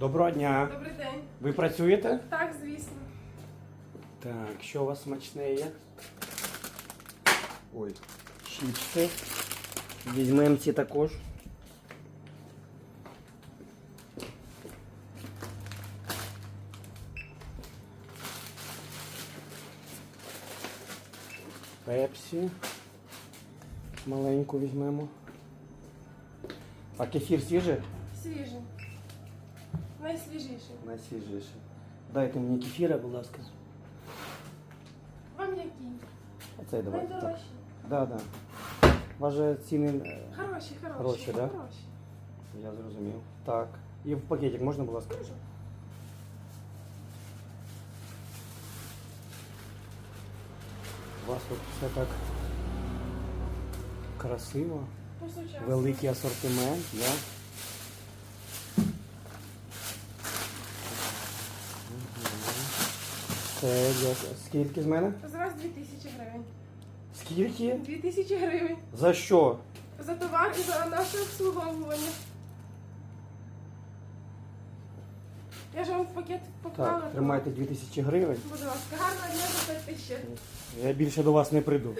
Доброго дня. Добрий день. Ви працюєте? Так, звісно. Так, що у вас смачне є? Ой, чіпси. Візьмемо ці також. Пепсі. Маленьку візьмемо. А кефір свіжий? Свіжий. Найсвіжіший. Найсвіжіший. Дайте мені кефіра, будь ласка. Вам який? Оцей давайте. Так. Найдорожчий. Да, да. Важе ціни, е, Хороші, хороші. Хороші, да? Хороші. я зрозумів. Так. І в пакетик можна, будь ласка? Дуже. У вас тут все так красиво. По-сучасному. Великий асортимент, да? Це скільки з мене? Зараз 2000 гривень. Скільки? 2000 гривень. За що? За товар і за наше обслуговування. Я ж вам в пакет поклала. Так, тримайте 2000 гривень. Будь ласка, гарного дня за 5000. Я більше до вас не прийду.